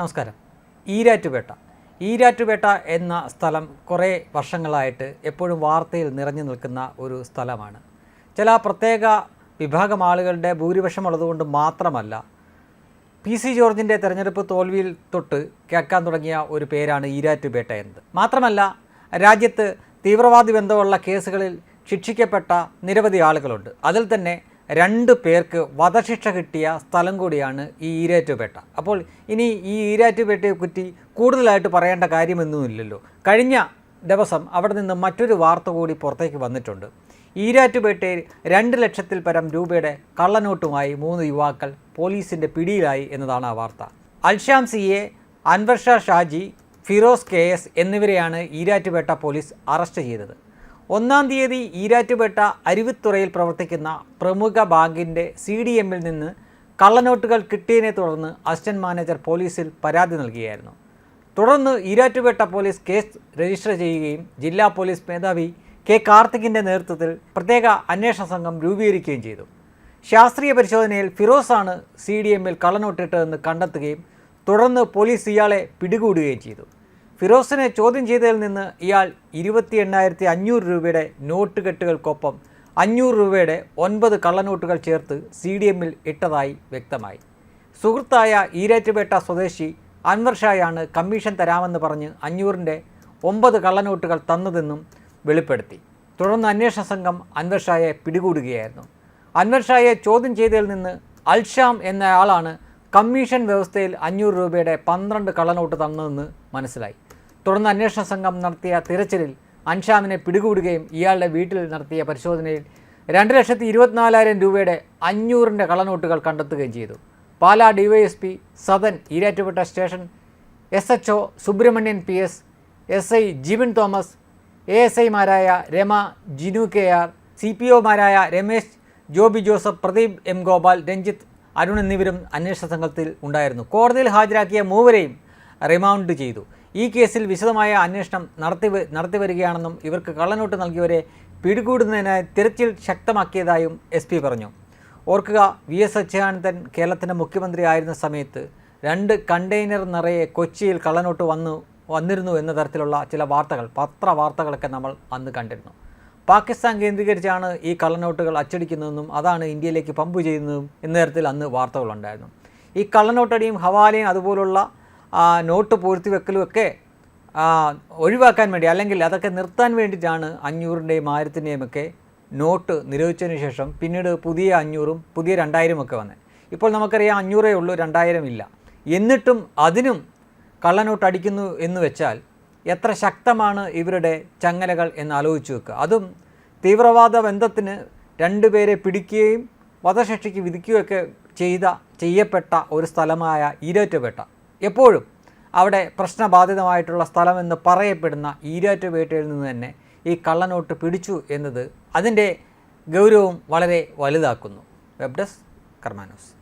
നമസ്കാരം. ഈരാറ്റുപേട്ട. ഈരാറ്റുപേട്ട എന്ന സ്ഥലം കുറേ വർഷങ്ങളായിട്ട് എപ്പോഴും വാർത്തയിൽ നിറഞ്ഞു നിൽക്കുന്ന ഒരു സ്ഥലമാണ്. ചില പ്രത്യേക വിഭാഗം ആളുകളുടെ ഭൂരിപക്ഷം ഉള്ളതുകൊണ്ട് മാത്രമല്ല പി സി ജോർജിന്റെ തെരഞ്ഞെടുപ്പ് തോൽവിയിൽ തൊട്ട് കേൾക്കാൻ തുടങ്ങിയ ഒരു പേരാണ് ഈരാറ്റുപേട്ട എന്നത്. മാത്രമല്ല രാജ്യത്ത് തീവ്രവാദി ബന്ധമുള്ള കേസുകളിൽ ശിക്ഷിക്കപ്പെട്ട നിരവധി ആളുകളുണ്ട്. അതിൽ തന്നെ രണ്ട് പേർക്ക് വധശിക്ഷ കിട്ടിയ സ്ഥലം കൂടിയാണ് ഈ ഈരാറ്റുപേട്ട. അപ്പോൾ ഇനി ഈ ഈരാറ്റുപേട്ടയെ പറ്റി കൂടുതലായിട്ട് പറയേണ്ട കാര്യമൊന്നുമില്ലല്ലോ. കഴിഞ്ഞ ദിവസം അവിടെ നിന്ന് മറ്റൊരു വാർത്ത കൂടി പുറത്തേക്ക് വന്നിട്ടുണ്ട്. ഈരാറ്റുപേട്ടയിൽ രണ്ട് ലക്ഷത്തിൽ പരം രൂപയുടെ കള്ളനോട്ടുമായി മൂന്ന് യുവാക്കൾ പോലീസിന്റെ പിടിയിലായി എന്നതാണ് ആ വാർത്ത. അൽഷാം സിയെ അൻവർഷ ഷാജി ഫിറോസ് കെ എസ് എന്നിവരെയാണ് ഈരാറ്റുപേട്ട പോലീസ് അറസ്റ്റ് ചെയ്തത്. ഒന്നാം തീയതി ഈരാറ്റുപേട്ട അരുവിത്തുറയിൽ പ്രവർത്തിക്കുന്ന പ്രമുഖ ബാങ്കിന്റെ സി ഡി എമ്മിൽ നിന്ന് കള്ളനോട്ടുകൾ കിട്ടിയതിനെ തുടർന്ന് അസിസ്റ്റന്റ് മാനേജർ പോലീസിൽ പരാതി നൽകിയായിരുന്നു. തുടർന്ന് ഈരാറ്റുപേട്ട പോലീസ് കേസ് രജിസ്റ്റർ ചെയ്യുകയും ജില്ലാ പോലീസ് മേധാവി കെ കാർത്തികിന്റെ നേതൃത്വത്തിൽ പ്രത്യേക അന്വേഷണ സംഘം രൂപീകരിക്കുകയും ചെയ്തു. ശാസ്ത്രീയ പരിശോധനയിൽ ഫിറോസാണ് സി ഡി എമ്മിൽ കള്ളനോട്ടിട്ടതെന്ന് കണ്ടെത്തുകയും തുടർന്ന് പോലീസ് ഇയാളെ പിടികൂടുകയും ചെയ്തു. ഫിറോസിനെ ചോദ്യം ചെയ്തതിൽ നിന്ന് ഇയാൾ ഇരുപത്തി എണ്ണായിരത്തി അഞ്ഞൂറ് രൂപയുടെ നോട്ട് കെട്ടുകൾക്കൊപ്പം അഞ്ഞൂറ് രൂപയുടെ ഒൻപത് കള്ളനോട്ടുകൾ ചേർത്ത് സി ഡി എമ്മിൽ ഇട്ടതായി വ്യക്തമായി. സുഹൃത്തായ ഈരാറ്റുപേട്ട സ്വദേശി അൻവർ ഷായാണ് കമ്മീഷൻ തരാമെന്ന് പറഞ്ഞ് അഞ്ഞൂറിന്റെ ഒമ്പത് കള്ളനോട്ടുകൾ തന്നതെന്നും വെളിപ്പെടുത്തി. തുടർന്ന് അന്വേഷണ സംഘം അൻവർ ഷായെ പിടികൂടുകയായിരുന്നു. അൻവർ ഷായെ ചോദ്യം ചെയ്തതിൽ നിന്ന് അൽഷാം എന്നയാളാണ് കമ്മീഷൻ വ്യവസ്ഥയിൽ അഞ്ഞൂറ് രൂപയുടെ പന്ത്രണ്ട് കള്ളനോട്ട് തന്നതെന്ന് മനസ്സിലായി. തുടർന്ന് അന്വേഷണ സംഘം നടത്തിയ തിരച്ചിലിൽ അൻഷാമിനെ പിടികൂടുകയും ഇയാളുടെ വീട്ടിൽ നടത്തിയ പരിശോധനയിൽ രണ്ട് ലക്ഷത്തി ഇരുപത്തിനാലായിരം രൂപയുടെ അഞ്ഞൂറിന്റെ കള്ളനോട്ടുകൾ കണ്ടെത്തുകയും ചെയ്തു. Pala DYSP Sadan Erattupetta station S H O Subrahmanyan P S S I Jibin Thomas A S ഐമാരായ Rama Jinu K R C P ഒമാരായ Ramesh Joby Joseph Pradeep M Gopal Ranjith Arun എന്നിവരും അന്വേഷണ സംഘത്തിൽ ഉണ്ടായിരുന്നു. കോടതിയിൽ ഹാജരാക്കിയ മൂവരെയും റിമാൻഡ് ചെയ്തു. ഈ കേസിൽ വിശദമായ അന്വേഷണം നടത്തി നടത്തി വരികയാണെന്നും ഇവർക്ക് കള്ളനോട്ട് നൽകിയവരെ പിടികൂടുന്നതിനായി തിരച്ചിൽ ശക്തമാക്കിയതായും എസ് പറഞ്ഞു. ഓർക്കുക വി എസ് അച്യുതാനന്ദൻ കേരളത്തിന്റെ മുഖ്യമന്ത്രി ആയിരുന്ന സമയത്ത് രണ്ട് കണ്ടെയ്നർ നിറയെ കൊച്ചിയിൽ കള്ളനോട്ട് വന്നു വന്നിരുന്നു എന്ന തരത്തിലുള്ള ചില വാർത്തകൾ പത്ര വാർത്തകളൊക്കെ നമ്മൾ അന്ന് കണ്ടിരുന്നു. പാകിസ്ഥാൻ കേന്ദ്രീകരിച്ചാണ് ഈ കള്ളനോട്ടുകൾ അച്ചടിക്കുന്നതെന്നും അതാണ് ഇന്ത്യയിലേക്ക് പമ്പ് ചെയ്യുന്നതും എന്ന തരത്തിൽ അന്ന് വാർത്തകളുണ്ടായിരുന്നു. ഈ കള്ളനോട്ടടിയും ഹവാലയും അതുപോലുള്ള ആ, നോട്ട് പൂഴ്ത്തി ഒക്കെ ഒഴിവാക്കാൻ വേണ്ടി അല്ലെങ്കിൽ അതൊക്കെ നിർത്താൻ വേണ്ടിയിട്ടാണ് അഞ്ഞൂറിന്റെയും ആയിരത്തിന്റെയും ഒക്കെ നോട്ട് നിരോധിച്ചതിന് ശേഷം പിന്നീട് പുതിയ അഞ്ഞൂറും പുതിയ രണ്ടായിരം ഒക്കെ വന്നത് ഇപ്പോൾ നമുക്കറിയാം അഞ്ഞൂറേ ഉള്ളൂ രണ്ടായിരം ഇല്ല. എന്നിട്ടും അതിനും കള്ളനോട്ട് അടിക്കുന്നു എന്ന് വെച്ചാൽ എത്ര ശക്തമാണ് ഇവരുടെ ചങ്ങലകൾ എന്ന് ആലോചിച്ച് വെക്കുക. അതും തീവ്രവാദ ബന്ധത്തിന് രണ്ടുപേരെ പിടിക്കുകയും വധശിക്ഷയ്ക്ക് വിധിക്കുകയൊക്കെ ചെയ്ത ചെയ്യപ്പെട്ട ഒരു സ്ഥലമായ ഈരാറ്റുപേട്ട. എപ്പോഴും അവിടെ പ്രശ്നബാധിതമായിട്ടുള്ള സ്ഥലമെന്ന് പറയപ്പെടുന്ന ഈരാറ്റുപേട്ടയിൽ നിന്ന് തന്നെ ഈ കള്ളനോട്ട് പിടിച്ചു എന്നത് അതിന്റെ ഗൗരവം വളരെ വലുതാക്കുന്നു. Web desk കർമാനോസ്